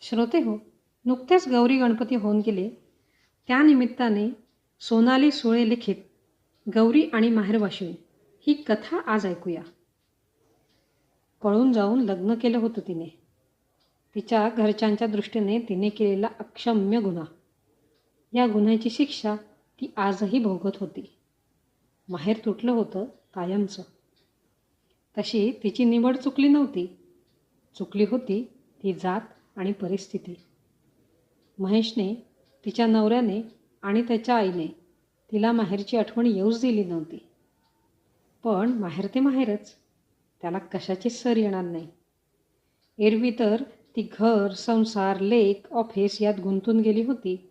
श्रोते हो नुकतेच गौरी गणपती होऊन गेले. त्यानिमित्ताने सोनाली सुळे लिखित गौरी आणि माहेरवाशिणी ही कथा आज ऐकूया. पळून जाऊन लग्न केलं होतं तिने. तिच्या घरच्यांच्या दृष्टीने तिने केलेला अक्षम्य गुन्हा. या गुन्ह्याची शिक्षा ती आजही भोगत होती. माहेर तुटलं होतं कायमचं. तशी तिची निवड चुकली नव्हती. चुकली होती ती जात आणि परिस्थिती. महेशने तिच्या नवऱ्याने आणि त्याच्या आईने तिला माहेरची आठवण येऊच दिली नव्हती. पण माहेर ते माहेरच. त्याला कशाचीच सर येणार नाही? एरवी तर ती घर संसार लेक ऑफिस यात गुंतून गेली होती.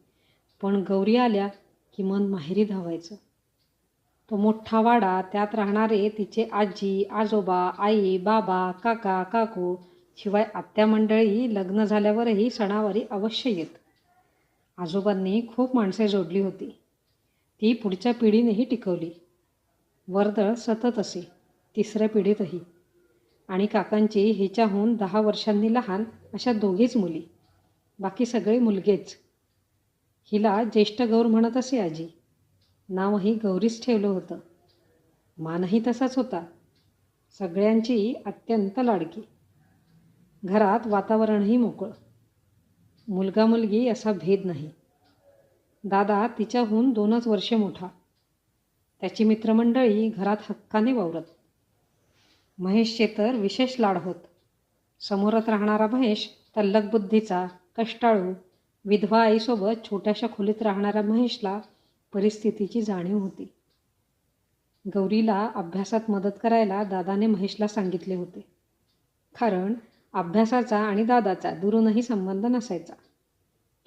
पण गौरी आल्या की मन माहेरी धावायचं. तो मोठा वाडा त्यात राहणारे तिचे आजी आजोबा आई बाबा काका काकू शिवाय आत्या मंडळी लग्न झाल्यावरही सणावारी अवश्य येत. आजोबांनी खूप माणसे जोडली होती. ती पुढच्या पिढीनेही टिकवली. वर्दळ सतत असे तिसऱ्या पिढीतही. आणि काकांची हिच्याहून दहा वर्षांनी लहान अशा दोघीच मुली. बाकी सगळे मुलगेच. हिला ज्येष्ठ गौर म्हणत असे आजी. नावही गौरीच ठेवलं होतं. मानही तसाच होता. सगळ्यांची अत्यंत लाडकी. घरात वातावरणही मोकळं. मुलगा मुलगी असा भेद नाही. दादा तिच्याहून दोनच वर्षे मोठा. त्याची मित्रमंडळी घरात हक्काने वावरत. महेशचे तर विशेष लाड होत. समोरात राहणारा महेश तल्लक बुद्धीचा कष्टाळू विधवा आईसोबत छोट्याशा खोलीत राहणाऱ्या महेशला परिस्थितीची जाणीव होती. गौरीला अभ्यासात मदत करायला दादाने महेशला सांगितले होते. कारण अभ्यासाचा आणि दादाचा दुरूनही संबंध नसायचा.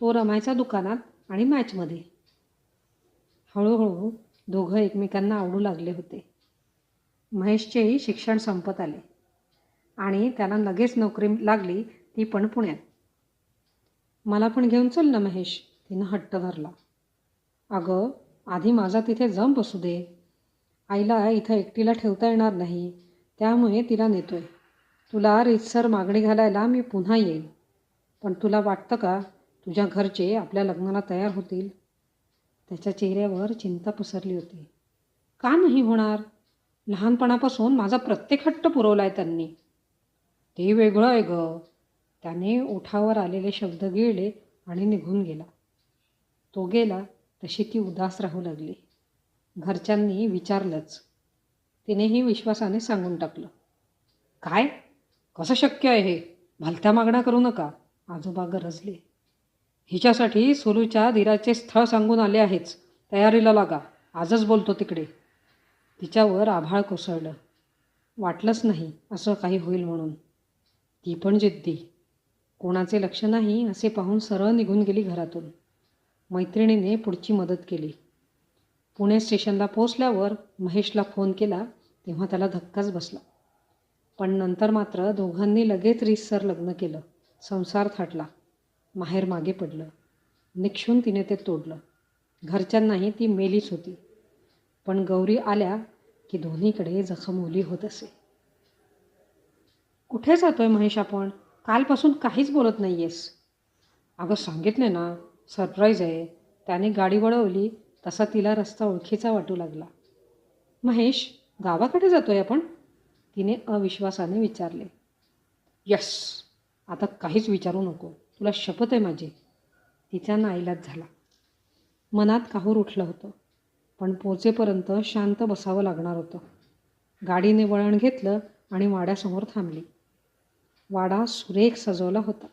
तो रमायचा दुकानात आणि मॅचमध्ये. हळूहळू दोघं एकमेकांना आवडू लागले होते. महेशचेही शिक्षण संपत आले. आणि त्याला लगेच नोकरी लागली ती पण पुण्यात. मला पण घेऊन चल ना महेश तिनं हट्ट धरला. अगं आधी माझा तिथे जम बसू दे. आईला इथं एकटीला ठेवता येणार नाही. त्यामुळे तिला नेतोय. तुला रीतसर मागणी घालायला मी पुन्हा येईल पण तुला वाटतं का तुझ्या घरचे आपल्या लग्नाला तयार होतील? त्याच्या चेहऱ्यावर चिंता पसरली होती. का नाही होणार? लहानपणापासून माझा प्रत्येक हट्ट पुरवला आहे त्यांनी. ते वेगळं आहे गं. त्याने ओठावर आलेले शब्द गिळले आणि निघून गेला. तो गेला तशी ती उदास राहू लागली. घरच्यांनी विचारलंच. तिनेही विश्वासाने सांगून टाकलं. काय? कसं शक्य आहे हे? भलत्या मागण्या करू नका. आजोबा गरजले. हिच्यासाठी सुरूच्या धीराचे स्थळ सांगून आले आहेच तयारीला लागा. आजच बोलतो तिकडे. तिच्यावर आभाळ कोसळलं. वाटलंच नाही असं काही होईल म्हणून. ती पण जिद्दी. कोणाचे लक्ष नाही असे पाहून सरळ निघून गेली घरातून. मैत्रिणीने पुढची मदत केली. पुणे स्टेशनला पोहोचल्यावर महेशला फोन केला तेव्हा त्याला धक्काच बसला. पण नंतर मात्र दोघांनी लगेच रीतसर लग्न केलं. संसार थाटला. माहेर मागे पडलं. निक्षून तिने ते तोडलं. घरच्यांनाही ती मेलीच होती. पण गौरी आल्या की दोन्हीकडे जखम ओली होत असे. कुठे जातोय महेश आपण? कालपासून काहीच बोलत नाही आहेस अगं सांगितले ना सरप्राईज आहे. त्याने गाडी वळवली तसा तिला रस्ता ओळखीचा वाटू लागला. महेश गावाकडे जातोय आपण? तिने अविश्वासाने विचारले यस आता काहीच विचारू नको. तुला शपथ आहे माझी. तिचा नाईलाज झाला. मनात काहूर उठलं होतं पण पोचेपर्यंत शांत बसावं लागणार होतं. गाडीने वळण घेतलं आणि वाड्यासमोर थांबली. वाडा सुरेख सजवला होता.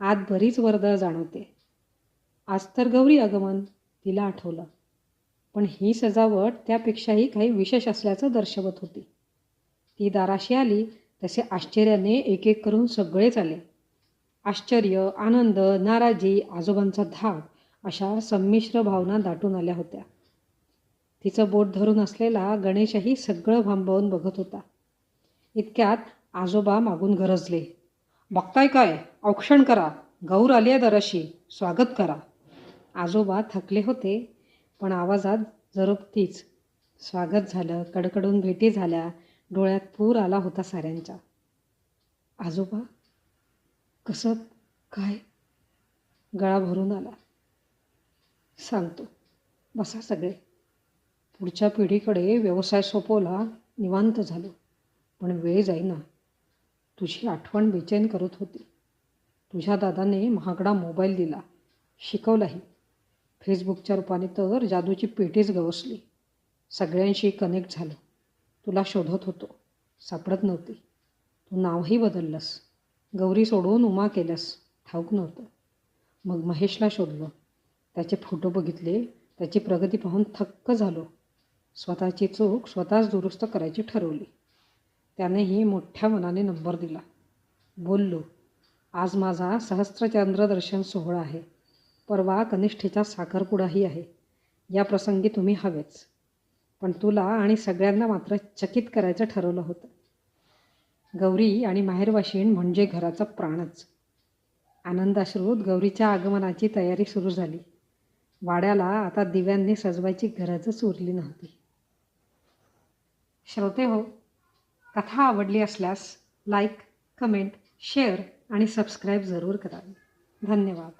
आत बरीच वर्दळ जाणवते. आज तर गौरी आगमन तिला आठवलं. पण ही सजावट त्यापेक्षाही काही विशेष असल्याचं दर्शवत होती. ती दाराशी आली तसे आश्चर्याने एक एक करून सगळेच आले. आश्चर्य आनंद नाराजी आजोबांचा धाक अशा संमिश्र भावना दाटून आल्या होत्या. तिचं बोट धरून असलेला गणेशही सगळं भांबवून बघत होता. इतक्यात आजोबा मागून गरजले. बघताय काय? औक्षण करा. गौर आली आहे दराशी. स्वागत करा. आजोबा थकले होते पण आवाजात जरोबतीच स्वागत झालं कडकडून भेटी झाल्या डोळ्यात पूर आला होता साऱ्यांच्या. आजोबा कसं काय? गळा भरून आला. सांगतो बसा सगळे. पुढच्या पिढीकडे व्यवसाय सोपवला निवांत झालो. पण वेळ जाईना. तुझी आठवण बेचैन करत होती. तुझ्या दादाने महागडा मोबाईल दिला. शिकवलाही. फेसबुकच्या रूपाने तर जादूची पेटीच गवसली. सगळ्यांशी कनेक्ट झालो. तुला शोधत होतो. सापडत नव्हती. तू नावही बदललंस. गौरी सोडवून उमा केलंस. ठाऊक नव्हतं. मग महेशला शोधलं. त्याचे फोटो बघितले. त्याची प्रगती पाहून थक्क झालो. स्वतःची चूक स्वतःच दुरुस्त करायची ठरवली. त्यानेही मोठ्या मनाने नंबर दिला. बोललो आज माझा सहस्त्रचंद्र दर्शन सोहळा आहे. परवा कनिष्ठेचा साखरपुडाही आहे. या प्रसंगी तुम्ही हवेच. पण तुला आणि सगळ्यांना मात्र चकित करायचं ठरवलं होतं. गौरी आणि माहेरवाशीण म्हणजे घराचा प्राणच. आनंदाश्रूत गौरीच्या आगमनाची तयारी सुरू झाली. वाड्याला आता दिव्यांनी सजवायची गरजच उरली नव्हती. श्रोते हो कथा आवडली असल्यास लाईक कमेंट शेअर आणि सबस्क्राईब जरूर करावी धन्यवाद.